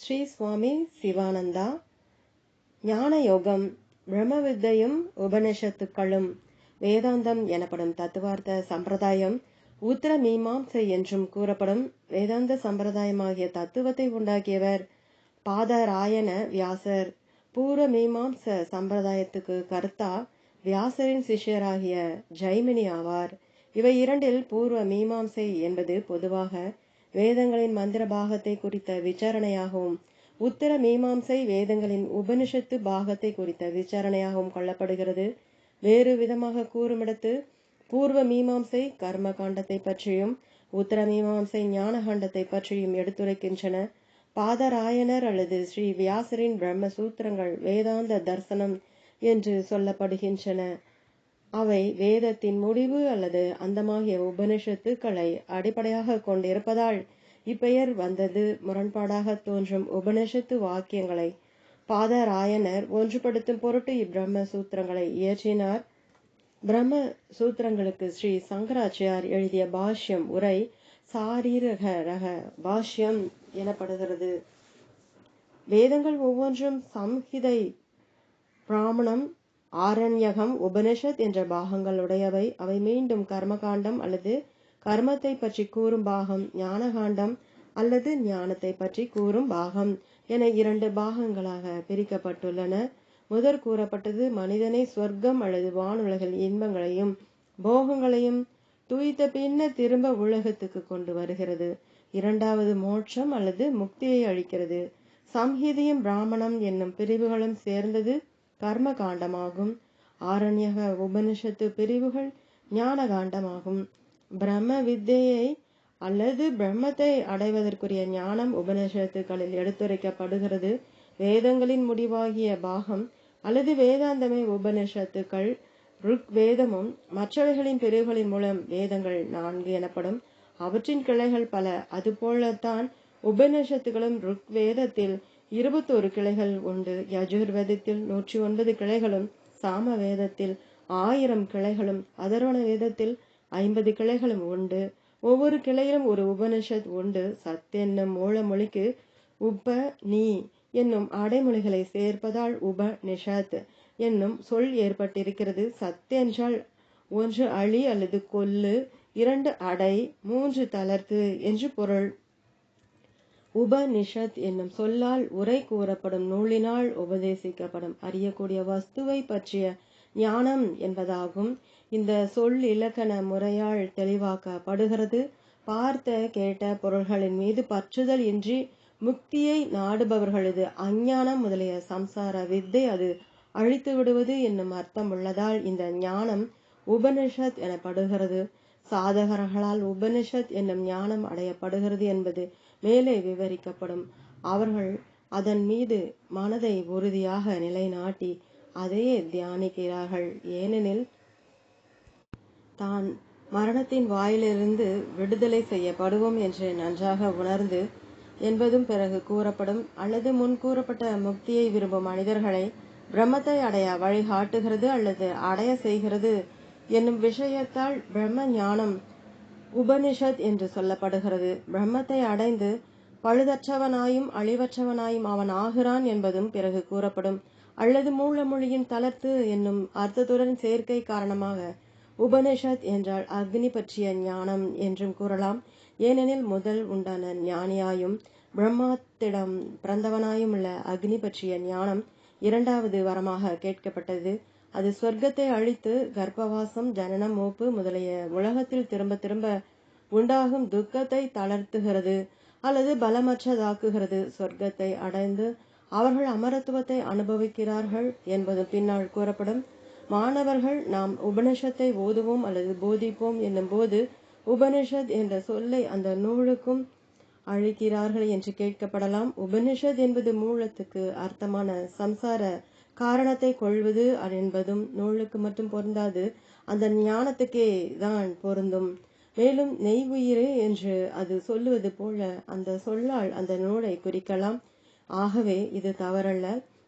ஸ்ரீ சுவாமி சிவானந்தா. ஞான யோகம் பிரம்மவித்தையும் உபனிஷத்துக்களும் வேதாந்தம் எனப்படும் தத்துவார்த்த சம்பிரதாயம் உத்தர மீமாம்சை என்றும் கூறப்படும் வேதாந்த சம்பிரதாயமாகிய தத்துவத்தை உண்டாக்கியவர் பாதராயண வியாசர். பூர்வ மீமாம்ச சம்பிரதாயத்துக்கு கர்த்தா வியாசரின் சிஷ்யராகிய ஜெய்மினி ஆவார். இவை இரண்டில் பூர்வ மீமாம்சை என்பது பொதுவாக வேதங்களின் மந்திர பாகத்தை குறித்த விசாரணையாகவும் உத்தர மீமாம்சை வேதங்களின் உபனிஷத்து பாகத்தை குறித்த விசாரணையாகவும் கொள்ளப்படுகிறது. வேறு விதமாக கூறுமிடத்து பூர்வ மீமாம்சை கர்ம காண்டத்தை பற்றியும் உத்தர மீமாம்சை ஞான காண்டத்தை பற்றியும் எடுத்துரைக்கின்றன. பாதராயணர் அல்லது ஸ்ரீ வியாசரின் பிரம்ம சூத்திரங்கள் வேதாந்த தர்சனம் என்று சொல்லப்படுகின்றன. அவை வேதத்தின் முடிவு அல்லது அந்தமாகிய உபனிஷத்துக்களை அடிப்படையாக கொண்டிருப்பதால் இப்பெயர் வந்தது முரண்பாடாக தோன்றும் உபனிஷத்து வாக்கியங்களை. பாதராயனர் ஒன்றுபடுத்தும் பொருட்டு இப்பிரம்ம சூத்திரங்களை இயற்றினார். பிரம்ம சூத்திரங்களுக்கு ஸ்ரீ சங்கராச்சாரியார் எழுதிய பாஷ்யம் உரை சாரீரக ரக பாஷ்யம் எனப்படுகிறது. வேதங்கள் ஒவ்வொன்றும் சம்ஹிதை பிராமணம் ஆரண்யகம் உபனிஷத் என்ற பாகங்களுடையவை. அவை மீண்டும் கர்மகாண்டம் அல்லது கர்மத்தை பற்றி கூறும் பாகம் ஞானகாண்டம் அல்லது ஞானத்தை பற்றி கூறும் பாகம் என இரண்டு பாகங்களாக பிரிக்கப்பட்டுள்ளன. முதற் கூறப்பட்டது மனிதனை சொர்க்கம் அல்லது வானுலகில் இன்பங்களையும் போகங்களையும் துய்த்த பின்ன திரும்ப உலகத்துக்கு கொண்டு வருகிறது. இரண்டாவது மோட்சம் அல்லது முக்தியை அளிக்கிறது. சம்ஹிதியும் பிராமணம் என்னும் பிரிவுகளும் சேர்ந்தது கர்ம காண்டமாகும் ஆரண்யக உபனிஷத்து பிரிவுகள் ஞான காண்டமாகும் பிரம்ம வித்தையை அல்லது பிரம்மத்தை அடைவதற்குரிய ஞானம் உபனிஷத்துக்களில் எடுத்துரைக்கப்படுகிறது. வேதங்களின் முடிவாகிய பாகம் அல்லது வேதாந்தமே உபனிஷத்துக்கள் ருக் வேதமும் மற்றவைகளின் பிரிவுகளின் மூலம் வேதங்கள் நான்கு எனப்படும். அவற்றின் கிளைகள் பல. அதுபோலத்தான் உபநிஷத்துகளும் ருக் வேதத்தில் இருபத்தோரு கிளைகள் உண்டு. யஜுர்வேதத்தில் நூற்றி ஒன்பது கிளைகளும் சாம வேதத்தில் ஆயிரம் கிளைகளும் அதர்வண வேதத்தில் ஐம்பது கிளைகளும் உண்டு. ஒவ்வொரு கிளையிலும் ஒரு உபனிஷத் உண்டு. சத் என்னும் மூல மொழிக்கு உப நீ என்னும் அடைமொழிகளை சேர்ப்பதால் உப நிஷத் என்னும் சொல் ஏற்பட்டிருக்கிறது. சத் என்றால் ஒன்று அழி அல்லது கொல்லு இரண்டு அடை மூன்று தளர்த்து என்று பொருள். உபனிஷத் என்னும் சொல்லால் உரை கூறப்படும் நூலினால் உபதேசிக்கப்படும். அறியக்கூடிய வஸ்துவை பற்றிய ஞானம் என்பதாகும். இந்த சொல் இலக்கண முறையால் தெளிவாக்கப்படுகிறது. பார்த்த கேட்ட பொருள்களின் மீது பற்றுதல் இன்றி முக்தியை நாடுபவர்களது அஞ்ஞானம் முதலிய சம்சார வித்தை அது அழித்து விடுவது என்னும் அர்த்தம் உள்ளதால் இந்த ஞானம் உபனிஷத் எனப்படுகிறது. சாதகர்களால் உபனிஷத் என்னும் ஞானம் அடையப்படுகிறது என்பது மேலே விவரிக்கப்படும். அவர்கள் அதன் மீது மனதை உறுதியாக நிலைநாட்டி அதையே தியானிக்கிறார்கள். ஏனெனில் தான் மரணத்தின் வாயிலிருந்து விடுதலை செய்யப்படுவோம் என்று நன்றாக உணர்ந்து என்பதும் பிறகு கூறப்படும். அல்லது முன் கூறப்பட்ட முக்தியை விரும்பும் மனிதர்களை பிரம்மத்தை அடைய வழிகாட்டுகிறது அல்லது அடைய செய்கிறது என்னும் விஷயத்தால் பிரம்ம ஞானம் உபனிஷத் என்று சொல்லப்படுகிறது. பிரம்மத்தை அடைந்து பழுதற்றவனாயும் அழிவற்றவனாயும் அவன் ஆகிறான் என்பதும் பிறகு கூறப்படும். அல்லது மூல மொழியின் தளர்த்து என்னும் அர்த்தத்துடன் சேர்க்கை காரணமாக உபனிஷத் என்றால் அக்னி பற்றிய ஞானம் என்றும் கூறலாம். ஏனெனில் முதல் உண்டான ஞானியாயும் பிரம்மாத்திடம் பிறந்தவனாயும் உள்ள அக்னி பற்றிய ஞானம் இரண்டாவது வரமாக கேட்கப்பட்டது. அது சொர்க்கத்தை அழித்து கர்ப்பவாசம் ஜனனம் மோப்பு முதலிய உலகத்தில் திரும்ப திரும்ப உண்டாகும் துக்கத்தை தளர்த்துகிறது அல்லது பலமற்றதாக்குகிறது. சொர்க்கத்தை அடைந்து அவர்கள் அமரத்துவத்தை அனுபவிக்கிறார்கள் என்பது பின்னால் கூறப்படும். மாணவர்கள் நாம் உபனிஷத்தை ஓதுவோம் அல்லது போதிப்போம் என்னும் போது உபனிஷத் என்ற சொல்லை அந்த நூலுக்கும் அழிக்கிறார்கள் என்று கேட்கப்படலாம். உபனிஷத் என்பது மூலத்துக்கு அர்த்தமான சம்சார காரணத்தை கொள்வது என்பதும் நூலுக்கு மட்டும் பொருந்தாது. அந்த ஞானத்துக்கே தான் பொருந்தும். மேலும் நெய் உயிரே என்று அது சொல்லுவது போல அந்த சொல்லால் அந்த நூலை குறிக்கலாம். ஆகவே இது தவறல்ல.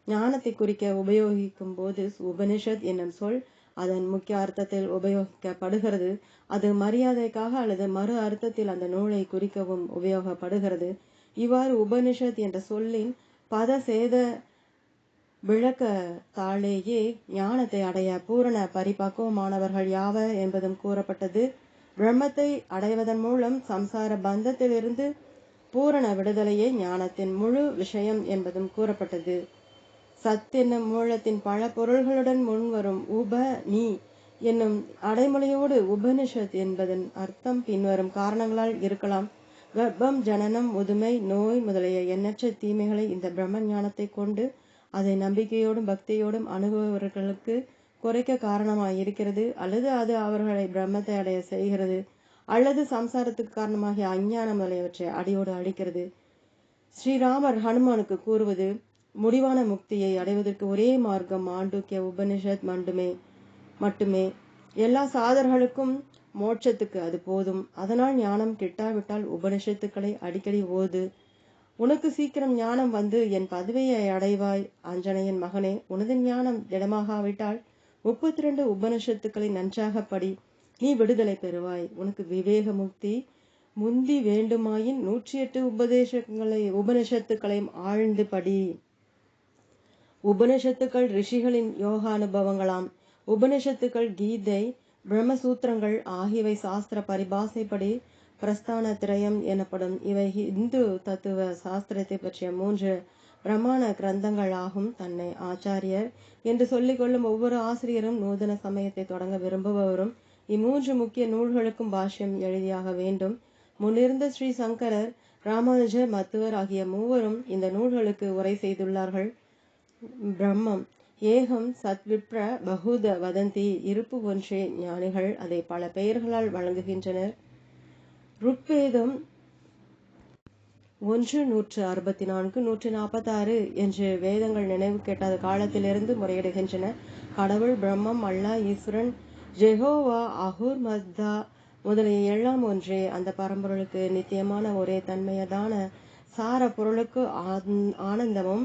ஞானத்தை குறிக்க உபயோகிக்கும் போது உபனிஷத் என்னும் சொல் அதன் முக்கிய அர்த்தத்தில் உபயோகிக்கப்படுகிறது. அது மரியாதைக்காக அல்லது மறு அர்த்தத்தில் அந்த நூலை குறிக்கவும் உபயோகப்படுகிறது. இவ்வாறு உபனிஷத் என்ற சொல்லின் விளக்க தாளேயே ஞானத்தை அடைய பூரண பரிபக்குவமானவர்கள் யாவர் என்பதும் கூறப்பட்டது. பிரம்மத்தை அடைவதன் மூலம் சம்சார பந்தத்திலிருந்து பூரண விடுதலையே ஞானத்தின் முழு விஷயம் என்பதும் கூறப்பட்டது. சத் என்னும் மூலத்தின் பல பொருள்களுடன் முன்வரும் உப நீ என்னும் அடைமொழியோடு உபனிஷத் என்பதன் அர்த்தம் பின்வரும் காரணங்களால் இருக்கலாம். கர்ப்பம் ஜனனம் முதுமை நோய் முதலிய எண்ணற்ற தீமைகளை இந்த பிரம்ம ஞானத்தை கொண்டு அதை நம்பிக்கையோடும் பக்தியோடும் அணுகுபவர்களுக்கு குறைக்க காரணமாக இருக்கிறது. அல்லது அது அவர்களை பிரம்மத்தை அடைய செய்கிறது. அல்லது சம்சாரத்துக்கு காரணமாகிய அஞ்ஞானம் முதலியவற்றை அடியோடு அழிக்கிறது. ஸ்ரீராமர் ஹனுமானுக்கு கூறுவது முடிவான முக்தியை அடைவதற்கு ஒரே மார்க்கம் மாண்டூக்கிய உபனிஷத் மட்டுமே மட்டுமே. எல்லா சாதர்களுக்கும் மோட்சத்துக்கு அது போதும். அதனால் ஞானம் கிட்டாவிட்டால் உபனிஷத்துக்களை அடிக்கடி ஓது. உனக்கு சீக்கிரம் ஞானம் வந்து என் பதவியை அடைவாய் அஞ்சனையின் மகனே. உனது ஞானம் திடமாகாவிட்டால் முப்பத்தி ரெண்டு உபனிஷத்துக்களை நன்றாக படி. நீ விடுதலை பெறுவாய். உனக்கு விவேக முக்தி முந்தி வேண்டுமாயின் நூற்றி எட்டு உபதேசங்களை உபனிஷத்துக்களையும் ஆழ்ந்து படி. உபனிஷத்துக்கள் ரிஷிகளின் யோகா அனுபவங்களாம் உபனிஷத்துக்கள் கீதை பிரம்மசூத்திரங்கள் ஆகியவை சாஸ்திர பரிபாசைப்படி பிரஸ்தான திரயம் எனப்படும் இவை இந்து தத்துவ சாஸ்திரத்தை பற்றிய மூன்று பிரமாண கிரந்தங்கள் ஆகும் தன்னை ஆச்சாரியர் என்று சொல்லிக்கொள்ளும் ஒவ்வொரு ஆசிரியரும் நூதன சமயத்தை தொடங்க விரும்புபவரும் இம்மூன்று முக்கிய நூல்களுக்கும் பாஷ்யம் எழுதியாக வேண்டும். முன்னிருந்த ஸ்ரீ சங்கரர் ராமானுஜர் மத்துவர் ஆகிய மூவரும் இந்த நூல்களுக்கு உரை செய்துள்ளார்கள். பிரம்மம் ஏகம் சத்விப்ர பகுத வதந்தி இருப்பு ஒன்றே ஞானிகள் அதை பல பெயர்களால் வழங்குகின்றனர். ருக்வேதம் ஒன்று நூற்று அறுபத்தி நான்கு நூற்று நாற்பத்தாறு என்று வேதங்கள் நினைவு கேட்டாத காலத்திலிருந்து முறையிடுகின்றன. கடவுள் பிரம்மம் அல்லா ஈஸ்வரன் ஜெஹோவா அஹூர் மஸ்தா முதலிய எல்லாம் ஒன்றே அந்த பரம்பொருளுக்கு நித்தியமான ஒரே தன்மையதான சார பொருளுக்கு ஆனந்தமும்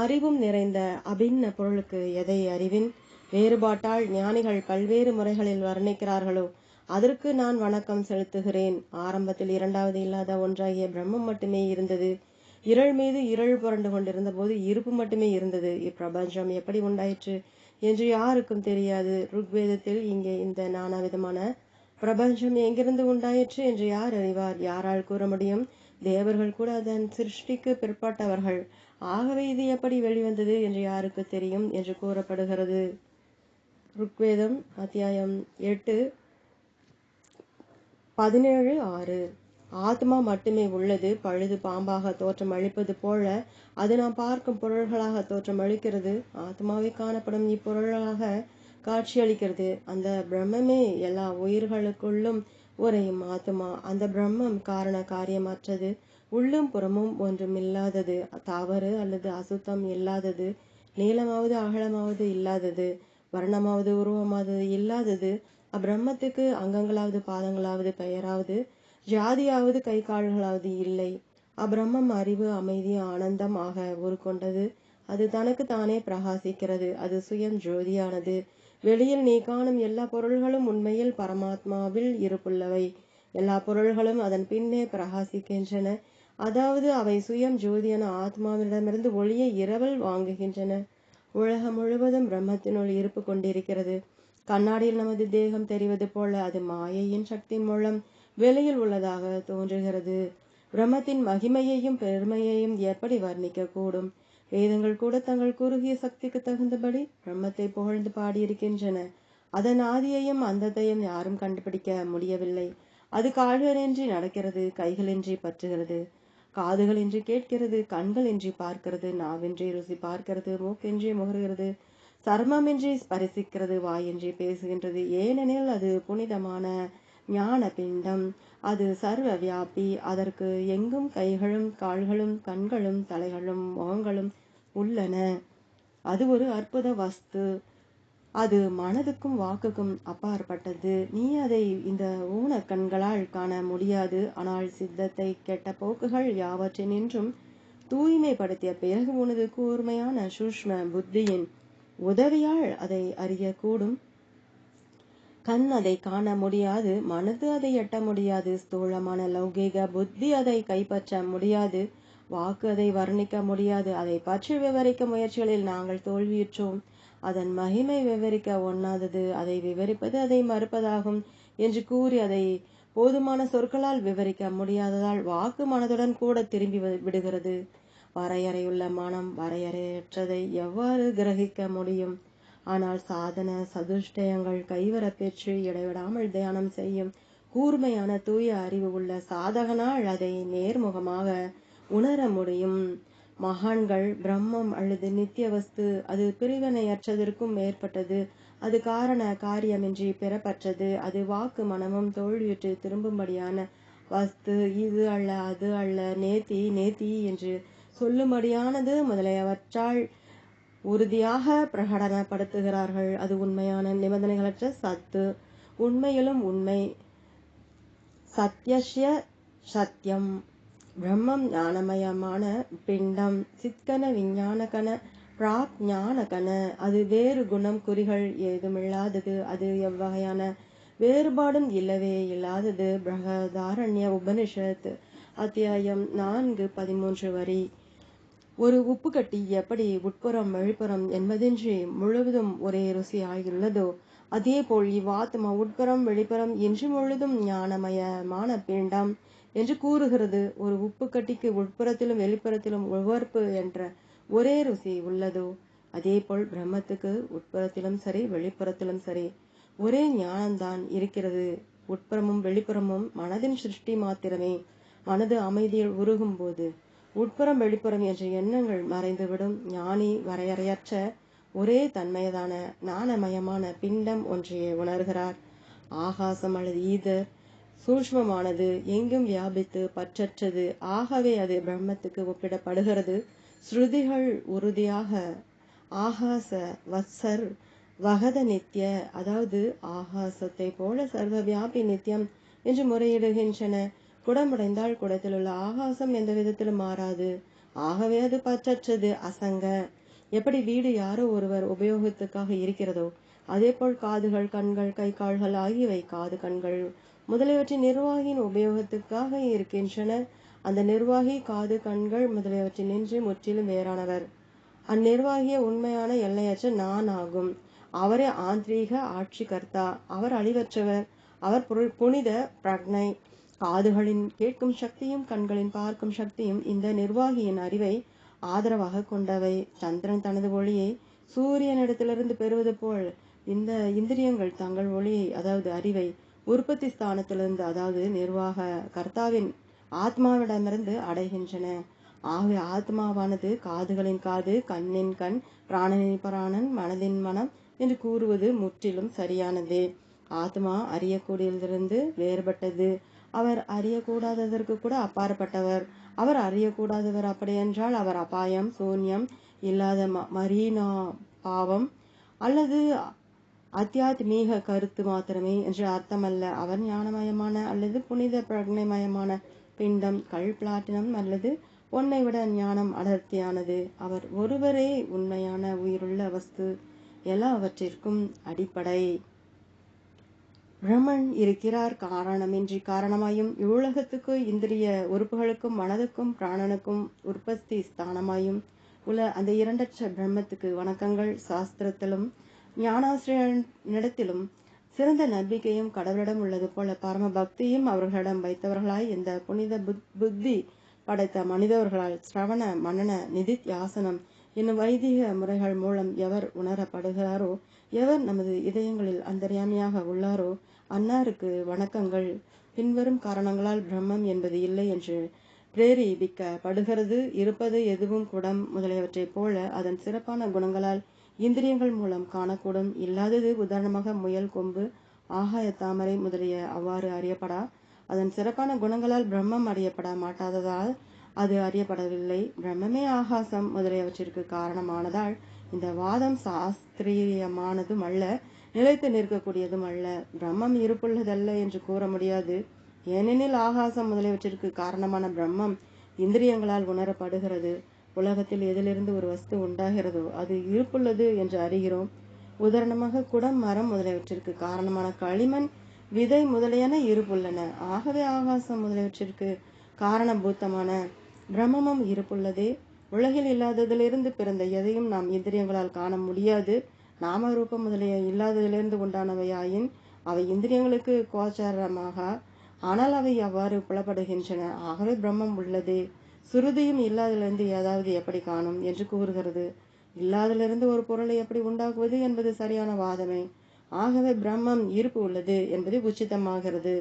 அறிவும் நிறைந்த அபின்ன பொருளுக்கு எதை அறிவின்? வேறுபாட்டால் ஞானிகள் பல்வேறு முறைகளில் வர்ணிக்கிறார்களோ? அதற்கு நான் வணக்கம் செலுத்துகிறேன். ஆரம்பத்தில் இரண்டாவது இல்லாத ஒன்றாகிய பிரம்மம் மட்டுமே இருந்தது. இருள் மீது இருள் புரண்டு கொண்டிருந்த போது இருப்பு மட்டுமே இருந்தது. இப்பிரபஞ்சம் எப்படி உண்டாயிற்று என்று யாருக்கும் தெரியாது. ருக்வேதத்தில் இங்கே இந்த நானா விதமான பிரபஞ்சம் எங்கிருந்து உண்டாயிற்று என்று யார் அறிவார்? யாரால் கூற முடியும்? தேவர்கள் கூட அதன் சிருஷ்டிக்கு பிற்பட்டவர்கள். ஆகவே இது எப்படி வெளிவந்தது என்று யாருக்கு தெரியும் என்று கூறப்படுகிறது. ருக்வேதம் அத்தியாயம் எட்டு. பதினேழு ஆறு. ஆத்மா மட்டுமே உள்ளது பழுது பாம்பாக தோற்றம் அளிப்பது போல அது நாம் பார்க்கும் பொருள்களாக தோற்றம் அளிக்கிறது. ஆத்மாவை காணப்படும் இப்பொருளாக காட்சியளிக்கிறது. அந்த பிரம்மமே எல்லா உயிர்களுக்குள்ளும் உறையும் ஆத்மா. அந்த பிரம்மம் காரண காரியமற்றது. உள்ளும் புறமும் ஒன்றுமில்லாதது. தவறு அல்லது அசுத்தம் இல்லாதது. நீளமாவது அகலமாவது இல்லாதது. வர்ணமாவது உருவமாவது இல்லாதது. அப்பிரம்மத்துக்கு அங்கங்களாவது பாதங்களாவது பெயராவது ஜாதியாவது கை கால்களாவது இல்லை. அப்பிரம்மம் அறிவு அமைதி ஆனந்தம் ஆக உருக்கொண்டது அது தனக்கு தானே பிரகாசிக்கிறது. அது சுயம் ஜோதியானது. வெளியில் நீ காணும் எல்லா பொருள்களும் உண்மையில் பரமாத்மாவில் இருப்புள்ளவை. எல்லா பொருள்களும் அதன் பின்னே பிரகாசிக்கின்றன. அதாவது அவை சுயம் ஜோதியான ஆத்மாவிடமிருந்து ஒளியை இரவல் வாங்குகின்றன. உலகம் முழுவதும் பிரம்மத்தினுள் இருப்பு கொண்டிருக்கிறது. கண்ணாடியில் நமது தேகம் தெரிவது போல அது மாயையின் சக்தி மூலம் வெளியில் உள்ளதாக தோன்றுகிறது. பிரம்மத்தின் மகிமையையும் பெருமையையும் எப்படி வர்ணிக்க கூடும் வேதங்கள் கூட தங்கள் குறுகிய சக்திக்கு தகுந்தபடி பிரம்மத்தை புகழ்ந்து பாடியிருக்கின்றன. அதன் ஆதியையும் அந்தத்தையும் யாரும் கண்டுபிடிக்க முடியவில்லை. அது கால்களின்றி நடக்கிறது கைகளின்றி பற்றுகிறது. காதுகளின்றி கேட்கிறது கண்களின்றி பார்க்கிறது நாவின்றி ருசி பார்க்கிறது மூக்கின்றி முகர்கிறது சர்மமின்றி ஸ்பரிசிக்கிறது வாயின்றி பேசுகின்றது. ஏனெனில் அது புனிதமான ஞான பிண்டம் அது சர்வ வியாபி. அதற்கு எங்கும் கைகளும் கால்களும் கண்களும் தலைகளும் முகங்களும் உள்ளன. அது ஒரு அற்புத வஸ்து. அது மனதுக்கும் வாக்குக்கும் அப்பாற்பட்டது. நீ அதை இந்த ஊன கண்களால் காண முடியாது. ஆனால் சித்தத்தை கெட்ட போக்குகள் யாவற்றினின்றும் தூய்மைப்படுத்திய பிறகு உனது கூர்மையான சூஷ்ம புத்தியின் உதவியால் அதை அறியக்கூடும். கண் அதை காண முடியாது மனது அதை எட்ட முடியாது ஸ்தூலமான லௌகீக புத்தி அதை கைப்பற்ற முடியாது வாக்கு அதை வர்ணிக்க முடியாது. அதை பற்றி விவரிக்க முயற்சிகளில் நாங்கள் தோல்வியுற்றோம். அதன் மகிமை விவரிக்க ஒண்ணாதது அதை விவரிப்பது அதை மறுப்பதாகும் என்று கூறி அதை போதுமான சொற்களால் விவரிக்க முடியாததால் வாக்கு மனதுடன் கூட திரும்பி விடுகிறது. வரையறையுள்ள மனம் வரையறையற்றதை எவ்வாறு கிரகிக்க முடியும்? ஆனால் சாதன சதுஷ்டயங்கள் கைவரப் பெற்று இடைவிடாமல் தியானம் செய்யும் கூர்மையான தூய அறிவு உள்ள சாதகனால் அதை நேர்முகமாக உணர முடியும். மகான்கள் பிரம்மம் அல்லது நித்திய வஸ்து அது பிரிவினையற்றதற்கும் மேற்பட்டது. அது காரண காரியமின்றி பெறப்பட்டது அது வாக்கு மனமும் தோல்வியுற்று திரும்பும்படியான வஸ்து இது அல்ல அது அல்ல நேத்தி நேத்தி என்று சொல்லும்படியானது முதலியவற்றால் உறுதியாக பிரகடனப்படுத்துகிறார்கள். அது உண்மையான நிபந்தனைகளற்ற சத்து. உண்மையிலும் உண்மை. சத்யஸ்ய சத்யம். பிரம்மம் ஞானமயமான பிண்டம். சித்கன விஞ்ஞானகன பிராக் ஞானகன அது வேறு குணம் குறிகள் ஏதுமில்லாதது. அது எவ்வகையான வேறுபாடும் இல்லவே இல்லாதது. பிரகதாரண்ய உபனிஷத் அத்தியாயம் நான்கு பதிமூன்று வரி. ஒரு உப்புக்கட்டி எப்படி உட்புறம் வெளிப்புறம் என்பதின்றி முழுவதும் ஒரே ருசியாயுள்ளதோ அதேபோல் இவ்வாத்மா உட்புறம் வெளிப்புறம் என்று முழுதும் ஞானமயமான பிண்டம் என்று கூறுகிறது. ஒரு உப்புக்கட்டிக்கு உட்புறத்திலும் வெளிப்புறத்திலும் உவர்ப்பு என்ற ஒரே ருசி உள்ளதோ அதேபோல் பிரம்மத்துக்கு உட்புறத்திலும் சரி வெளிப்புறத்திலும் சரி ஒரே ஞானம்தான் இருக்கிறது. உட்புறமும் வெளிப்புறமும் மனதின் சிருஷ்டி மாத்திரமே. மனது அமைதியில் உருகும் போது உட்புறம் வெளிப்புறம் என்ற எண்ணங்கள் மறைந்துவிடும். ஞானி வரையறையற்ற ஒரே தன்மையதான ஞானமயமான பிண்டம் ஒன்றையே உணர்கிறார். ஆகாசம் அல்லது ஈதர் சூஷ்மமானது எங்கும் வியாபித்து பற்றற்றது. ஆகவே அது பிரம்மத்துக்கு ஒப்பிடப்படுகிறது. ஸ்ருதிகள் உறுதியாக ஆகாச வத்சர் வகத நித்ய அதாவது ஆகாசத்தை போல சர்வ வியாபி நித்தியம் என்று முறையிடுகின்றன. குடமுடைந்தால் குடத்தில் உள்ள ஆகாசம் எந்த விதத்திலும் மாறாது. ஆகவே அது பச்சற்றது அசங்க. எப்படி வீடு யாரோ ஒருவர் உபயோகத்துக்காக இருக்கிறதோ அதேபோல் காதுகள் கண்கள் கை கால்கள் ஆகியவை காது கண்கள் முதலியவற்றின் நிர்வாகியின் உபயோகத்துக்காக இருக்கின்றன. அந்த நிர்வாகி காது கண்கள் முதலியவற்றின் நின்று முற்றிலும் வேறானவர். அந்நிர்வாகிய உண்மையான எல்லையற்ற நான் ஆகும் அவரே ஆந்திரீக ஆட்சி கர்த்தா அவர் அழிவற்றவர். அவர் புரு- புனித பிரக்னை காதுகளின் கேட்கும் சக்தியும் கண்களின் பார்க்கும் சக்தியும் இந்த நிர்வாகியின் அறிவை ஆதரவாக கொண்டவை. சந்திரன் தனது ஒளியை சூரியனிடத்திலிருந்து பெறுவது போல் இந்த இந்திரியங்கள் தங்கள் ஒளியை அதாவது அறிவை உற்பத்தி ஸ்தானத்திலிருந்து அதாவது நிர்வாக கர்த்தாவின் ஆத்மாவிடமிருந்து அடைகின்றன. ஆகவே ஆத்மாவானது காதுகளின் காது கண்ணின் கண் பிராணனின் பிராணன் மனதின் மனம் என்று கூறுவது முற்றிலும் சரியானதே. ஆத்மா அறியக்கூடியதிலிருந்து வேறுபட்டது. அவர் அறியக்கூடாததற்கு கூட அப்பாற்பட்டவர். அவர் அறியக்கூடாதவர் அப்படியென்றால் அவர் அபாயம் சூன்யம் இல்லாத ம- மரீனா பாவம் அல்லது அத்தியாத்மீக கருத்து மாத்திரமே என்று அர்த்தமல்ல. அவர் ஞானமயமான அல்லது புனித பிரக்னைமயமான பிண்டம் கல் பிளாட்டினம் அல்லது பொன்னை விட ஞானம் அடர்த்தியானது. அவர் ஒருவரே உண்மையான உயிருள்ள வஸ்து. எல்லாவற்றிற்கும் அடிப்படை. பிரம்மன் இருக்கிறார் காரணமின்றி. காரணமாயும் இவ்வுலகத்துக்கு இந்திரிய உறுப்புகளுக்கும் மனதுக்கும் பிராணனுக்கும் உற்பத்தி ஸ்தானமாயும் உள்ள அந்த இரண்டற்ற பிரம்மத்துக்கு வணக்கங்கள் சாஸ்திரத்திலும் ஞானாசிரியனிடத்திலும் சிறந்த நம்பிக்கையும் கடவுளிடம் உள்ளது போல பரம பக்தியும் அவர்களிடம் வைத்தவர்களாய் இந்த புனித புத்- புத்தி படைத்த மனிதர்களால் சிரவண மன்னன நிதித்தியாசனம் என்னும் வைதிக முறைகள் மூலம் எவர் உணரப்படுகிறாரோ எவர் நமது இதயங்களில் அந்தரியாமையாக உள்ளாரோ அன்னாருக்கு வணக்கங்கள். பின்வரும் காரணங்களால் பிரம்மம் என்பது இல்லை என்று பிரேரிபிக்கப்படுகிறது இருப்பது எதுவும் குடம் முதலியவற்றைப் போல அதன் சிறப்பான குணங்களால் இந்திரியங்கள் மூலம் காணக்கூடும். இல்லாதது உதாரணமாக முயல் கொம்பு ஆகாய தாமரை முதலிய அவ்வாறு அறியப்படா. அதன் சிறப்பான குணங்களால் பிரம்மம் அறியப்பட மாட்டாததால் அது அறியப்படவில்லை. பிரம்மமே ஆகாசம் முதலியவற்றிற்கு காரணமானதால் இந்த வாதம் சாஸ்திரியமானதும் அல்ல. நிலைத்து நிற்கக்கூடியதும் அல்ல. பிரம்மம் இருப்புள்ளதல்ல என்று கூற முடியாது. ஏனெனில் ஆகாசம் முதலியவற்றிற்கு காரணமான பிரம்மம் இந்திரியங்களால் உணரப்படுகிறது. உலகத்தில் எதிலிருந்து ஒரு வஸ்து உண்டாகிறதோ அது இருப்புள்ளது என்று அறிகிறோம். உதாரணமாக குடம் மரம் முதலியவற்றிற்கு காரணமான களிமண் விதை முதலியன இருப்புள்ளன. ஆகவே ஆகாசம் முதலியவற்றிற்கு காரணபூத்தமான பிரம்மமும் இருப்புள்ளதே. உலகில் இல்லாததிலிருந்து பிறந்த எதையும் நாம் இந்திரியங்களால் காண முடியாது. நாம ரூபம் முதலிய இல்லாததிலிருந்து உண்டானவையாயின் அவை இந்திரியங்களுக்கு கோச்சாரமாக ஆனால் அவை அவ்வாறு புலப்படுகின்றன. ஆகவே பிரம்மம் உள்ளது. சுருதியும் இல்லாதிலிருந்து ஏதாவது எப்படி காணும் என்று கூறுகிறது. இல்லாதிலிருந்து ஒரு பொருளை எப்படி உண்டாக்குவது என்பது சரியான வாதமே. ஆகவே பிரம்மம் இருப்பு உள்ளது என்பது உச்சிதமாகிறது.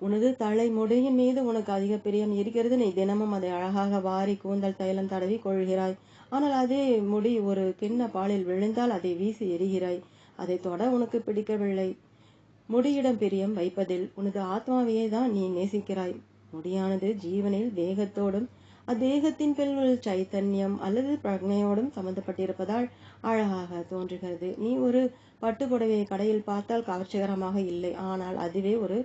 உனது தலை முடியின் மீது உனக்கு அதிக பிரியம் இருக்கிறது. நீ தினமும் அதை அழகாக வாரி கூந்தல் தைலம் தடவி கொள்கிறாய். ஆனால் அதே முடி ஒரு கிண்ண பாலில் விழுந்தால் அதை வீசி எறிகிறாய். அதை தொட உனக்கு பிடிக்கவில்லை. முடியிடம் பிரியம் வைப்பதில் உனது ஆத்மாவையே தான் நீ நேசிக்கிறாய். முடியானது ஜீவனில் தேகத்தோடும் அத்தேகத்தின் பில் சைத்தன்யம் அல்லது பிரக்னையோடும் சம்பந்தப்பட்டிருப்பதால் அழகாக தோன்றுகிறது. நீ ஒரு பட்டு புடவையை கடையில் பார்த்தால் கவர்ச்சிகரமாக இல்லை. ஆனால் அதுவே ஒரு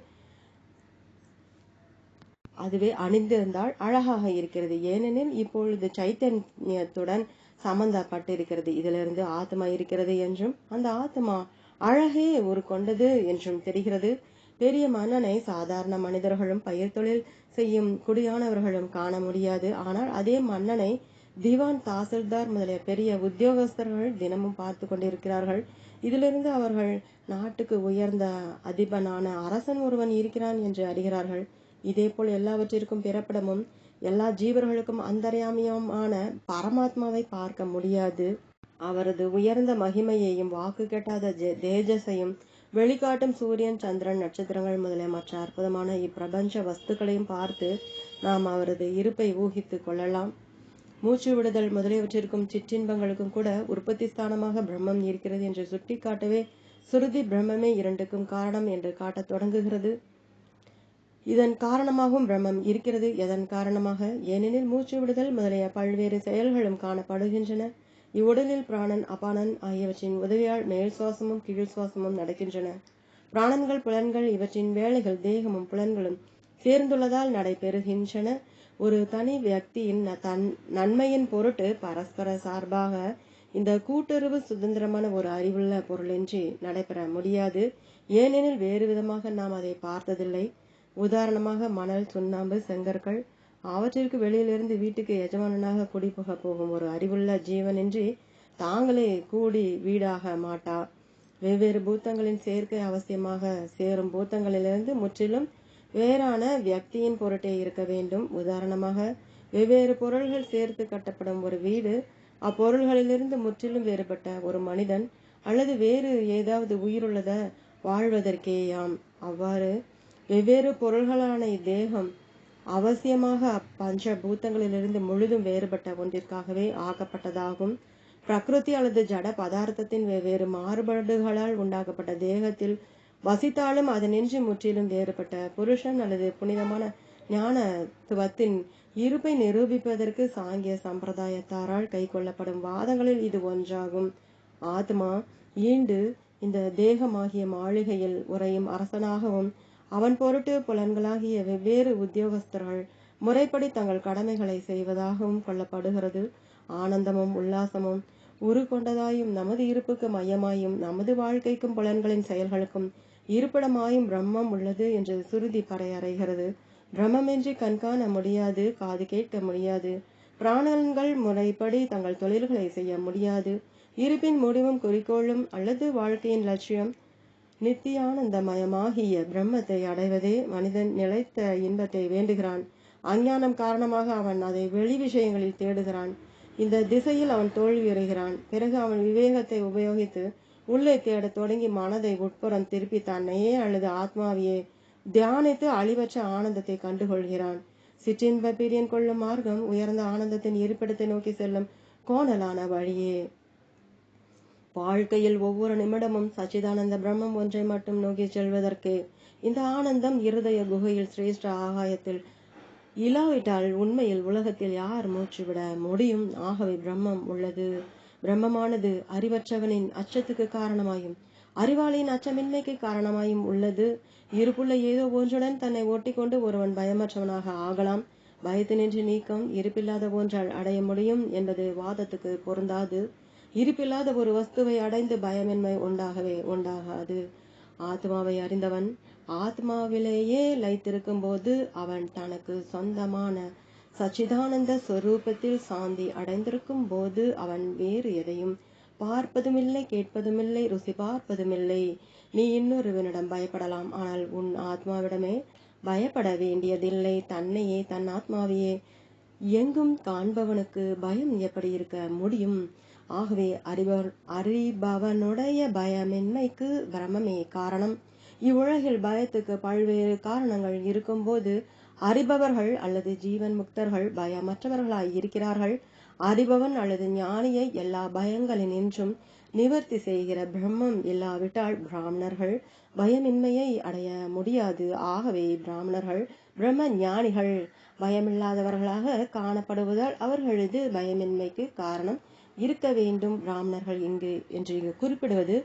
அதுவே அணிந்திருந்தால் அழகாக இருக்கிறது. ஏனெனில் இப்பொழுது சைத்தன்யத்துடன் சம்பந்தப்பட்டிருக்கிறது. இதிலிருந்து ஆத்மா இருக்கிறது என்றும் அந்த ஆத்மா அழகே ஒரு கொண்டது என்றும் தெரிகிறது. பெரிய மன்னனை சாதாரண மனிதர்களும் பயிர் தொழில் செய்யும் குடியானவர்களும் காண முடியாது. ஆனால் அதே மன்னனை திவான் தாசில்தார் முதலிய பெரிய உத்தியோகஸ்தர்கள் தினமும் பார்த்து கொண்டிருக்கிறார்கள். இதிலிருந்து அவர்கள் நாட்டுக்கு உயர்ந்த அதிபனான அரசன் ஒருவன் இருக்கிறான் என்று அறிகிறார்கள். இதேபோல் எல்லாவற்றிற்கும் பிறப்பிடமும் எல்லா ஜீவர்களுக்கும் அந்தர்யாமியமான பரமாத்மாவை பார்க்க முடியாது. அவரது உயர்ந்த மகிமையையும் வாக்கு கெட்டாத தேஜஸையும் வெளிக்காட்டும் சூரியன் சந்திரன் நட்சத்திரங்கள் முதலிய மற்ற அற்புதமான இப்பிரபஞ்ச வஸ்துக்களையும் பார்த்து நாம் அவரது இருப்பை ஊகித்து கொள்ளலாம். மூச்சு விடுதல் முதலியவற்றிற்கும் சிற்றின்பங்களுக்கும் கூட உற்பத்தி ஸ்தானமாக பிரம்மம் இருக்கிறது என்று சுட்டிக்காட்டவே சுருதி பிரம்மமே இரண்டுக்கும் காரணம் என்று காட்டத் தொடங்குகிறது. இதன் காரணமாகவும் பிரம்மம் இருக்கிறது. எதன் காரணமாக? ஏனெனில் மூச்சு விடுதல் முதலிய பல்வேறு செயல்களும் காணப்படுகின்றன. இவ்வுடலில் பிராணன் அபானன் ஆகியவற்றின் உதவியால் மேல் சுவாசமும் கீழ் சுவாசமும் நடக்கின்றன. பிராணன்கள் புலன்கள் இவற்றின் வேலைகள் தேகமும் புலன்களும் சேர்ந்துள்ளதால் நடைபெறுகின்றன. ஒரு தனி வியக்தியின் தன் நன்மையின் பொருட்டு பரஸ்பர சார்பாக இந்த கூட்டுறவு சுதந்திரமான ஒரு அறிவுள்ள பொருளின்றி நடைபெற முடியாது. ஏனெனில் வேறு விதமாக நாம் அதை பார்த்ததில்லை. உதாரணமாக மணல் சுண்ணாம்பு செங்கற்கள் அவற்றிற்கு வெளியிலிருந்து வீட்டுக்கு எஜமானனாக குடிபுக போகும் ஒரு அறிவுள்ள ஜீவனின்றி தாங்களே கூடி வீடாக மாட்டா. வெவ்வேறு பூத்தங்களின் சேர்க்கை அவசியமாக சேரும் பூத்தங்களிலிருந்து முற்றிலும் வேறான வியக்தியின் பொருட்டே இருக்க வேண்டும். உதாரணமாக வெவ்வேறு பொருள்கள் சேர்த்து கட்டப்படும் ஒரு வீடு அப்பொருள்களிலிருந்து முற்றிலும் வேறுபட்ட ஒரு மனிதன் அல்லது வேறு ஏதாவது உயிருள்ளத வாழ்வதற்கேயாம். அவ்வாறு வெவ்வேறு பொருள்களான இத்தேகம் அவசியமாக அப்பஞ்ச பூத்தங்களிலிருந்து முழுதும் வேறுபட்ட ஒன்றிற்காகவே ஆக்கப்பட்டதாகும். பிரகிருதி அல்லது ஜட பதார்த்தத்தின் வெவ்வேறு மாறுபாடுகளால் உண்டாக்கப்பட்ட தேகத்தில் வசித்தாலும் அதனின்றி முற்றிலும் வேறுபட்ட புருஷன் அல்லது புனிதமான ஞானத்துவத்தின் இருப்பை நிரூபிப்பதற்கு சாங்கிய சம்பிரதாயத்தாரால் கை கொள்ளப்படும் வாதங்களில் இது ஒன்றாகும். ஆத்மா ஈண்டு இந்த தேகமாகிய மாளிகையில் உறையும் அரசனாகவும் அவன் பொருட்டு புலன்களாகிய வெவ்வேறு உத்தியோகஸ்தர்கள் முறைப்படி தங்கள் கடமைகளை செய்வதாகவும் கொள்ளப்படுகிறது. ஆனந்தமும் உல்லாசமும் உரு கொண்டதாயும் நமது இருப்புக்கு மையமாயும் நமது வாழ்க்கைக்கும் புலன்களின் செயல்களுக்கும் இருப்பிடமாயும் பிரம்மம் உள்ளது என்று சுருதி பறையறைகிறது. பிரம்மமின்றி கண்காண முடியாது காது கேட்க முடியாது பிராணன்கள் முறைப்படி தங்கள் தொழில்களை செய்ய முடியாது. இருப்பின் முடிவும் குறிக்கோளும் அல்லது வாழ்க்கையின் லட்சியம் நித்தியானந்தமயமாகிய பிரம்மத்தை அடைவதே மனிதன் நிலைத்த இன்பத்தை வேண்டுகிறான். அஞ்ஞானம் காரணமாக அவன் அதை வெளி விஷயங்களில் தேடுகிறான். இந்த திசையில் அவன் தோல்வியுறுகிறான் பிறகு அவன் விவேகத்தை உபயோகித்து உள்ளே தேடத் தொடங்கி மனதை உட்புறம் திருப்பி தன்னையே அல்லது ஆத்மாவையே தியானித்து அழிவற்ற ஆனந்தத்தை கண்டுகொள்கிறான். சிற்றின்ப பிரியன் கொள்ளும் மார்க்கம் உயர்ந்த ஆனந்தத்தின் இருப்பிடத்தை நோக்கி செல்லும் கோணலான வழியே. வாழ்க்கையில் ஒவ்வொரு நிமிடமும் சச்சிதானந்த பிரம்மம் ஒன்றை மட்டும் நோக்கி செல்வதற்கு இந்த ஆனந்தம் இருதய குகையில் சிரேஷ்ட ஆகாயத்தில் இல்லாவிட்டால் உண்மையில் உலகத்தில் யார் மூச்சுவிட முடியும்? ஆகவே பிரம்மம் உள்ளது. பிரம்மமானது அறிவற்றவனின் அச்சத்துக்கு காரணமாயும் அறிவாளியின் அச்சமின்மைக்கு காரணமாயும் உள்ளது. இருப்புள்ள ஏதோ ஒன்றுடன் தன்னை ஒட்டிக்கொண்டு ஒருவன் பயமற்றவனாக ஆகலாம். பயத்தினின்று நீக்கம் இருப்பில்லாத ஒன்றால் அடைய முடியும் என்பது வாதத்துக்கு பொருந்தாது. இருப்பில்லாத ஒரு வஸ்துவை அடைந்து பயமின்மை உண்டாகவே உண்டாகாது. ஆத்மாவை அறிந்தவன் ஆத்மாவிலேயே லைத்திருக்கும் போது அவன் தனக்கு சொந்தமான சச்சிதானந்த ஸ்வரூபத்தில் சாந்தி அடைந்திருக்கும் போது அவன் வேறு எதையும் பார்ப்பதுமில்லை கேட்பதுமில்லை ருசி பார்ப்பதுமில்லை. நீ இன்னொருவனிடம் பயப்படலாம். ஆனால் உன் ஆத்மாவிடமே பயப்பட வேண்டியதில்லை. தன்னையே தன் ஆத்மாவையே எங்கும் காண்பவனுக்கு பயம் எப்படி இருக்க முடியும்? ஆகவே அறிபவர் அறிபவனுடைய பயமின்மைக்கு பிரமமே காரணம். இவ்வுலகில் பயத்துக்கு பல்வேறு காரணங்கள் இருக்கும்போது அறிபவர்கள் அல்லது ஜீவன் முக்தர்கள் பயமற்றவர்களாய் இருக்கிறார்கள். அறிபவன் அல்லது ஞானியை எல்லா பயங்களினின்றும் நிவர்த்தி செய்கிற பிரம்மம் இல்லாவிட்டால் பிராமணர்கள் பயமின்மையை அடைய முடியாது. ஆகவே பிராமணர்கள் பிரம்ம ஞானிகள் பயமில்லாதவர்களாக காணப்படுவதால் அவர்களது பயமின்மைக்கு காரணம் இருக்க வேண்டும் பிராமணர்கள் இங்கு என்று இங்கு குறிப்பிடுவது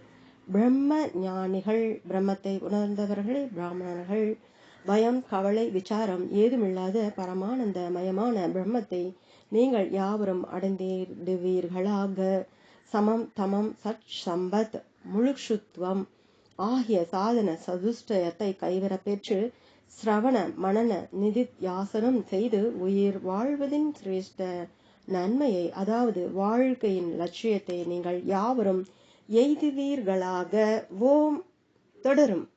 பிரம்ம ஞானிகள் பிரம்மத்தை உணர்ந்தவர்களே பிராமணர்கள். பயம் கவலை விசாரம் ஏதுமில்லாத பரமானந்த மயமான பிரம்மத்தை நீங்கள் யாவரும் அடைந்திடுவீர்களாக? சமம் தமம் சத் சம்பத் முழுக்ஷுத்வம் ஆகிய சாதன சதுஷ்டயத்தை கைவர பெற்று சிரவண மனன நிதித்தியாசனம் செய்து உயிர் வாழ்வதின் சிரேஷ்ட நன்மையை அதாவது வாழ்க்கையின் லட்சியத்தை நீங்கள் யாவரும் எய்துவீர்களாக? ஓம் தொடரும்.